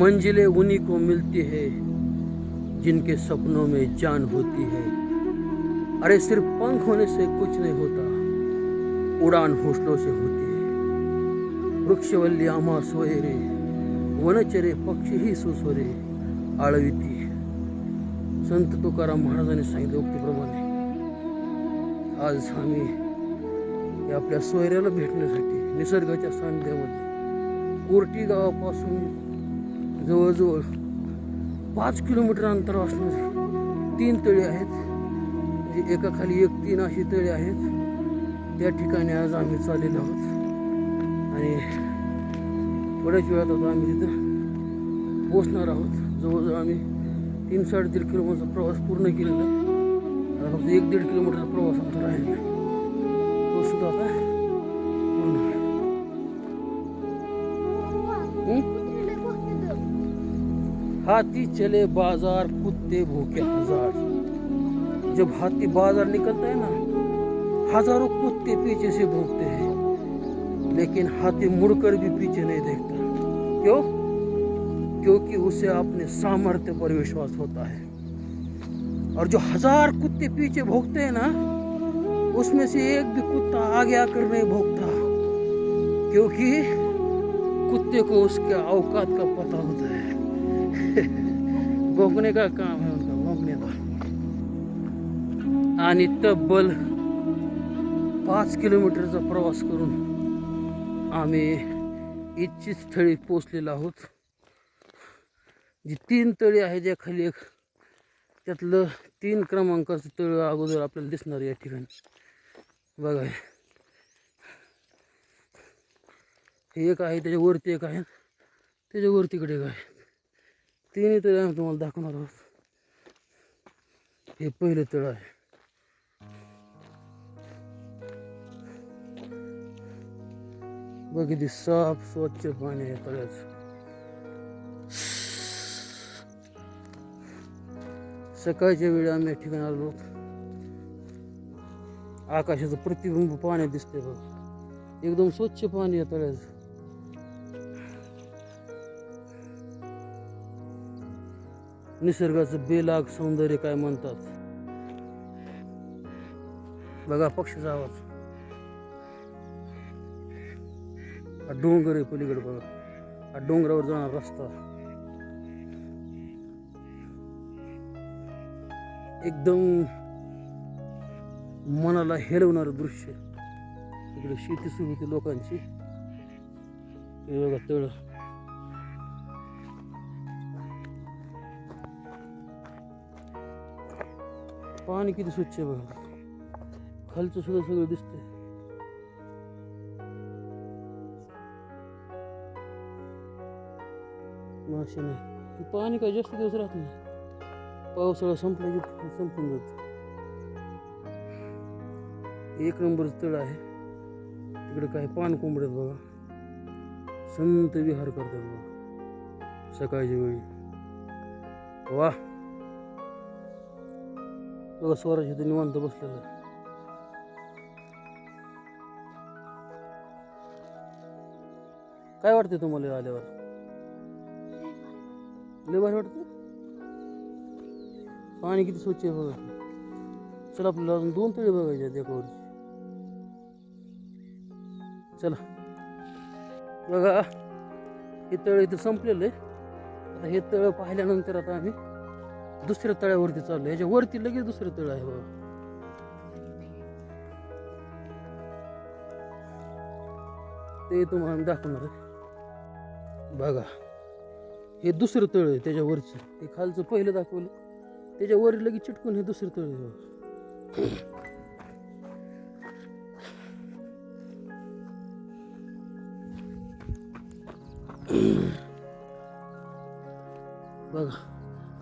मंजिलें उन्हीं को मिलती है जिनके सपनों में जान होती है। अरे सिर्फ पंख होने से कुछ नहीं होता उड़ान हौसलों से होती है। वृक्षवल्ली आम्हा सोयरे वनचरे पक्षी ही सुसोरे आळविती संत तुकाराम महाराजांनी सांगितलं उक्तीप्रमाणे आज आम्ही आपल्या सोयऱ्याला भेटण्यासाठी निसर्गाच्या सानिध्यामध्ये कोर्टी गावापासून जवळजवळ पाच किलोमीटर अंतर असणारे तीन तळी आहेत. म्हणजे एकाखाली एक तीन अशी तळी आहेत. त्या ठिकाणी आज आम्ही चाललेलो आहोत. आणि थोड्याच वेळात आता आम्ही तिथं पोचणार आहोत. जवळजवळ आम्ही तीन साडेतीन किलोमीटरचा प्रवास पूर्ण केलेला आता फक्त एक दीड किलोमीटरचा प्रवास आमचा आहे. तो सुद्धा आता पूर्ण. हाथी चले बाज़ार, कुत्ते भूखे हज़ार। जब हाथी बाज़ार निकलता है ना, हज़ारों कुत्ते पीछे से भूखते हैं, लेकिन हाथी मुड़कर भी पीछे नहीं देखता। क्यों? क्योंकि उसे अपने सामर्थ्य पर विश्वास होता है। और जो हज़ार कुत्ते पीछे भोगते हैं ना, उसमें से एक भी कुत्ता आगे आकर नहीं भोगता, क्योंकि कुत्ते को उसके औकात का पता होता है। भोगने का काम आहे उनका भोगने का आणि तब्बल पाच किलोमीटरचा प्रवास करून आम्ही इच्छित स्थळी पोचलेलो आहोत. जी तीन तळी आहे ज्या खाली एक त्यातलं तीन क्रमांकाचं तळ अगोदर आपल्याला दिसणार या ठिकाणी. बघा हे. एक आहे त्याच्यावरती एक आहे त्याच्यावरतीकडे एक आहे. तिन्ही तळी आम्ही तुम्हाला दाखवणार आहोत. हे पहिलं तळ आहे. बघ किती साफ स्वच्छ पाणी आहे तळ्याच. सकाळच्या वेळी आम्ही ठिकाणी आलो. आकाशाचं प्रतिबिंब पाण्यात दिसते बघ. एकदम स्वच्छ पाणी आहे तळ्याचं. निसर्गाचं बेलाग सौंदर्य काय म्हणतात? बघा पक्षीचा आवाज. हा डोंगर आहे पलीकडे बघा. हा डोंगरावर जाणार रस्ता. एकदम मनाला हेलवणारं दृश्य. इकडे शेती सुरू होती लोकांची. हे बघा तळ. पाणी किती स्वच्छ आहे बघा. खालचं सुद्धा सगळं दिसतंय. मासे नाही. पाणी काय जास्त दिवस राहत नाही. पावसाळा संपला की संपून जात. एक नंबर तळ आहे. तिकडे काही पान कोंबड्यात बघा. संत विहार करतात बघा. सकाळच्या वेळी. वा बघा स्वराज इथे निवांत बसलेलं. काय वाटते तुम्हाला आल्यावर? लय भारी वाटतं पाणी किती स्वच्छ आहे बघा. चला आपल्याला अजून दोन तळी बघायचे आहेत चला. बघा हे तळ इथं संपलेलं आहे. आता हे तळ पाहिल्यानंतर आता आम्ही दुसऱ्या तळ्यावरती चाललो. याच्या वरती लगेच दुसरं तळ आहे बघा. ते तुम्हाला आम्ही दाखवणार आहे. बघा. हे दुसरं तळ आहे त्याच्यावरचं. हे खालचं पहिलं दाखवलं. त्याच्यावर लगेच चिटकून हे दुसरं तळ आहे बघा.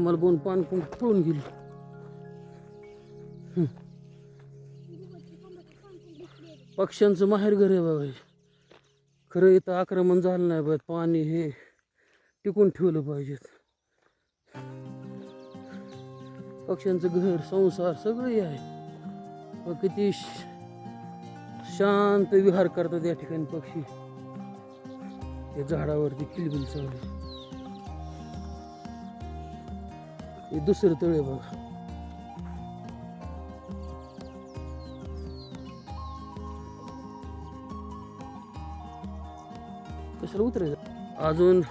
आम्हाला बोन पान कोण पळून गेली पक्ष्यांचं माहेर घर आहे बाबा खरं इथं आक्रमण झालं नाही बघ पाणी हे टिकून ठेवलं पाहिजेत. पक्ष्यांचं घर संसार सगळं आहे. मग किती श- शांत विहार करतात या ठिकाणी पक्षी. या झाडावरती किलबिल चालू. हे दुसरं तळ आहे बघा. कशाला उतरायचं? अजून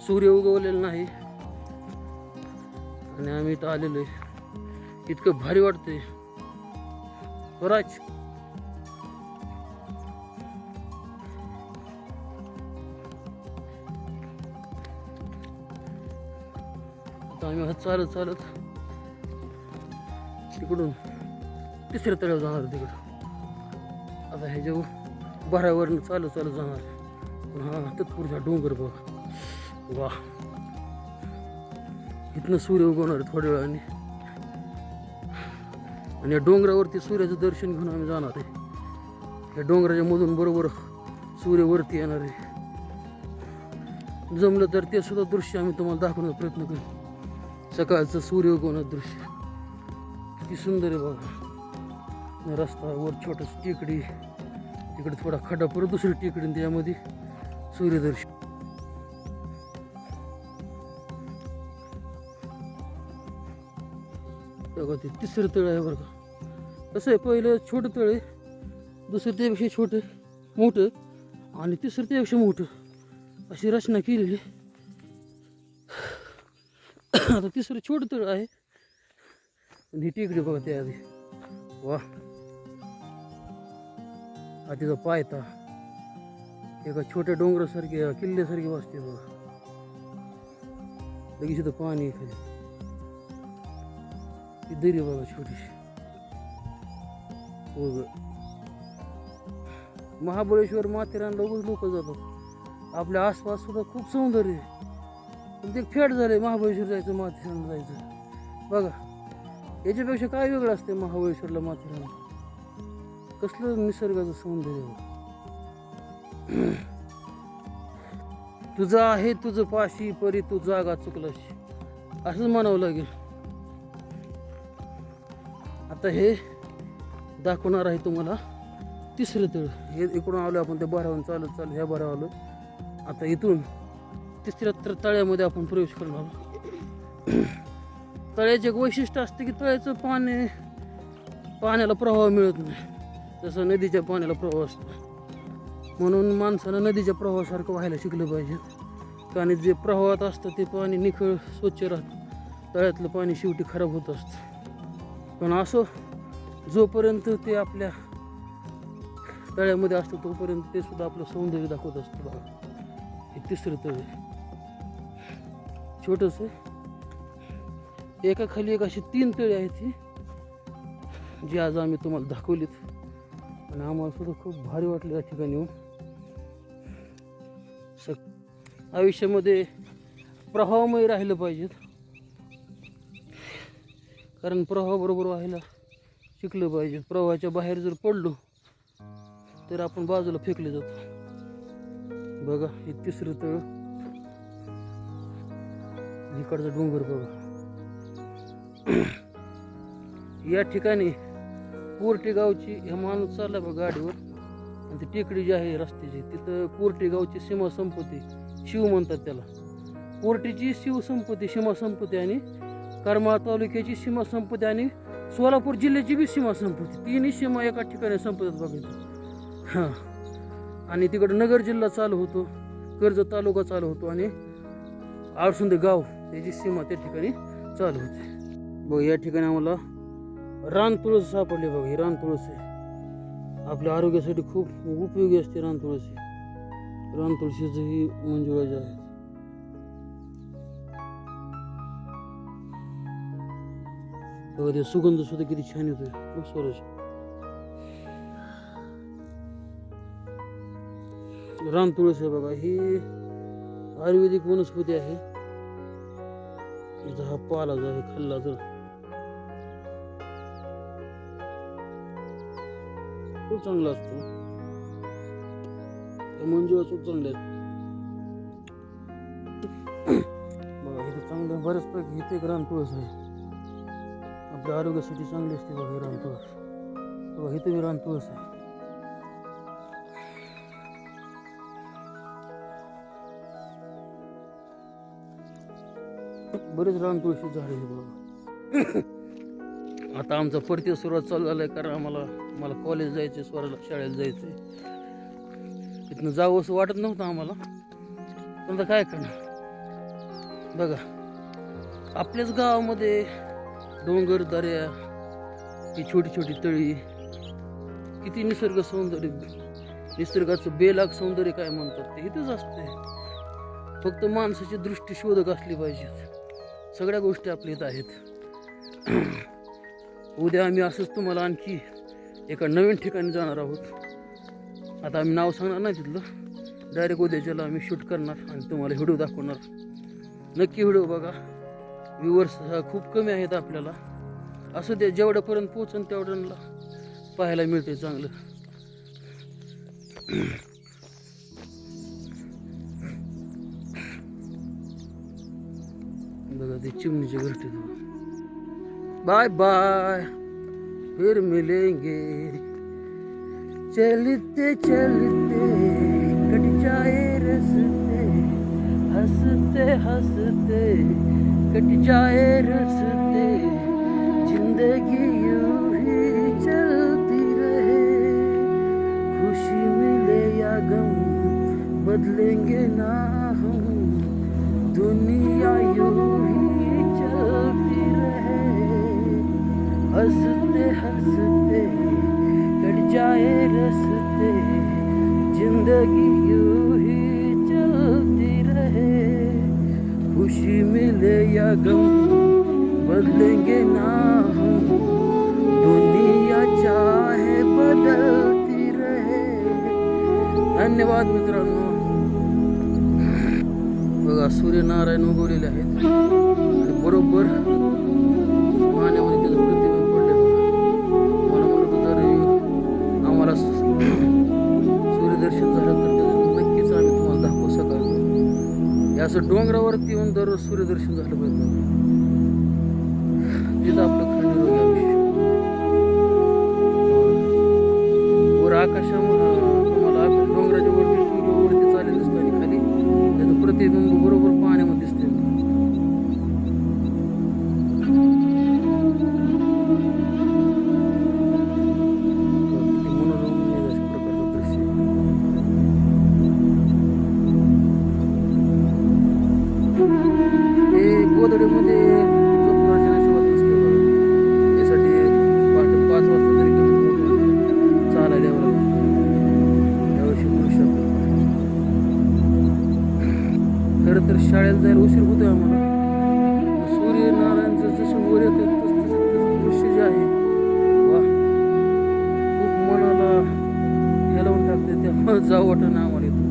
सूर्य उगवलेला नाही. आणि आम्ही इथं आलेलो आहे. इतकं भारी वाटतंय. स्वराज! चालत चालत. तिकडून तिसऱ्या तळ्यावर जाणार तिकडं. आता हे जेव बऱ्यावरनं चालत चालत जाणार. पण हा तत्पुरचा डोंगर बघ. वा. इथनं सूर्य उगवणार आहे थोड्या वेळाने. आणि या डोंगरावरती सूर्याचं दर्शन घेऊन आम्ही जाणार आहे. या डोंगराच्या मधून बरोबर सूर्य वरती येणार आहे. जमलं तर ते सुद्धा दृश्य आम्ही तुम्हाला दाखवण्याचा प्रयत्न करू. सकाळचं सूर्य दृश्य. किती सुंदर आहे बघा रस्ता वर छोटस टेकडी. तिकडे थोडा खड्डा परत दुसरी टेकडी त्यामध्ये सूर्यदर्शन. बघा ते तिसरं तळ आहे बरं का. कसं आहे पहिलं छोटं तळ आहे दुसरं त्यापेक्षा छोटं मोठं आणि तिसरं त्यापेक्षा मोठं. अशी रचना केलेली आता तिसरं छोट तळ आहे. आणि तिकडे टेकडी बघा त्या आधी. वा. हा तिचा पायता एका छोट्या डोंगरासारखी किल्ल्यासारखी वाचते बघा. लगेच इथं पाणी खाली. ती दरी बघा छोटीशी. हो ग महाबळेश्वर माथेरानला उगाच लोक जातात. आपल्या आसपास सुद्धा खूप सौंदर्य आहे. ते फेड झाले महाबळेश्वर जायचं माथेरान जायचं. बघा याच्यापेक्षा काय वेगळं असते महाबळेश्वरला माथेरान कसलं निसर्गाचं सौंदर्य तुझं आहे तुझं पाशी परी तू जागा चुकलाशी असंच म्हणावं लागेल. आता हे दाखवणार आहे तुम्हाला तिसरं तळ. हे इकडून आलो आपण त्या बारावून चालत चालत ह्या बारा आलो आता इथून तिसऱ्या तर तळ्यामध्ये आपण प्रवेश करणार आहोत. तळ्याचे एक वैशिष्ट्य असते की तळ्याचं पाणी पाण्याला प्रवाह मिळत नाही. जसं नदीच्या पाण्याला प्रवाह असतो. म्हणून माणसानं नदीच्या प्रवाहासारखं व्हायला शिकलं पाहिजे. कारण जे प्रवाहात असतं ते पाणी निखळ स्वच्छ राहतं. तळ्यातलं पाणी शेवटी खराब होत असतं. पण असो जोपर्यंत ते आपल्या तळ्यामध्ये असतं तोपर्यंत ते सुद्धा आपलं सौंदर्य दाखवत असतं बघा हे तिसरं तळ छोटंसं एकाखाली एका खाली एक अशी तीन तळी आहेत ती जी आज आम्ही तुम्हाला दाखवलीत. आणि आम्हाला सुद्धा खूप भारी वाटलं या ठिकाणी येऊन. सक आयुष्यामध्ये प्रवाहामय राहिलं पाहिजेत. कारण प्रवाहाबरोबर व्हायला शिकलं पाहिजे प्रवाहाच्या बाहेर जर पडलो तर आपण बाजूला फेकले जातो. बघा हे तिसरं तळ. इकडचं डोंगर बघा. या ठिकाणी कोरटी गावची ह्या माणूस चालला बघा गाडीवर. आणि ती टेकडी जी आहे रस्त्याची तिथं कोरटी गावची सीमा संपत्ती शिव म्हणतात त्याला. कोरटीची शिव संपत्ती सीमा संपत्ती आणि करमाळ तालुक्याची सीमा संपत्ती आणि सोलापूर जिल्ह्याची बी सीमा संपत्ती तिन्ही सीमा एका ठिकाणी संपतात बघितलं हां. आणि तिकडं नगर जिल्हा चालू होतो कर्जत तालुका चालू होतो आणि आळसुंदे गाव. त्याची सीमा त्या ठिकाणी चालू होते. बघ या ठिकाणी आम्हाला रान तुळस सापडले बघ ही रान तुळस आहे. आपल्या आरोग्यासाठी खूप उपयोगी असते रान तुळसी रान तुळशीचं ही मंजुळा जे आहे. बघा ते सुगंध सुद्धा किती छान येतोय. खूप स्वराज रान तुळस आहे बघा ही आयुर्वेदिक वनस्पती आहे. इथं हा पाला जो आहे खाल्ला तर. खूप चांगला असतो. त्या मंजुळा खूप चांगले बघा इथे चांगलं बऱ्याच पैकी इथे एक रान तुळस आहे. आपल्या आरोग्यासाठी चांगली असते बघा ही रान तुळस. बघा इथे बी रान तुळस आहे. बरेच रान तुळशी झाडे बघा. आता आमचा परतीय सुरुवात चालू आहे कारण आम्हाला मला कॉलेज जायचं स्वराला शाळेला जायचंय. इथनं जावं असं वाटत नव्हतं आम्हाला. पण आता काय करणार? बघा आपल्याच गावामध्ये डोंगर दऱ्या ही छोटी छोटी तळी किती निसर्ग सौंदर्य निसर्गाचं बेलाग सौंदर्य काय म्हणतात ते इथंच असते फक्त माणसाची दृष्टी शोधक असली पाहिजेत. सगळ्या गोष्टी आपल्या इथं आहेत. उद्या आम्ही असंच तुम्हाला आणखी एका नवीन ठिकाणी जाणार आहोत. आता आम्ही नाव सांगणार नाही तिथलं. डायरेक्ट उद्याच्याला आम्ही शूट करणार आणि तुम्हाला व्हिडिओ दाखवणार. नक्की व्हिडिओ बघा. व्ह्युअर्स खूप कमी आहेत आपल्याला. असं ते जेवढ्यापर्यंत पोचन तेवढ्यांना पाहायला मिळते चांगलं. बघा ते चिमणीचे घरटे बाय बाय, फिर मिलेंगे। चलते चलते, कट जाए रस्ते, हँसते हँसते, कट जाए रस्ते, ज़िंदगी यूँ ही चलती रहे। खुशी मिले या गम, बदलेंगे ना हम। दुनिया यूँ हंसते हंसते कट जाए रसते जिंदगी यूं ही चलती रहे। खुशी मिले या गम बदलेंगे ना हम। दुनिया चाहे बदलती रहे। धन्यवाद मित्रांनो। बघा सूर्यनारायण उगवलेले आहेत. बरोबर असं डोंगरावरती येऊन दररोज सूर्यदर्शन झालं पाहिजे. तिथं आपलं खरं तर शाळेला जायला उशीर होतोय आम्हाला. सूर्यनारायणचं जसं वर येतं तसं तसं दृश्य जे आहे. वा. खूप मनाला हेलवून टाकते त्यामुळे जाऊ वाटत आम्हाला इथं.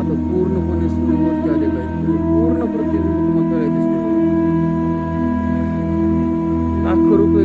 आता पूर्णपणे सूर्यवरती आलेला आहे पूर्ण प्रतिबिंब तुम्हाला दिसते लाखो रुपये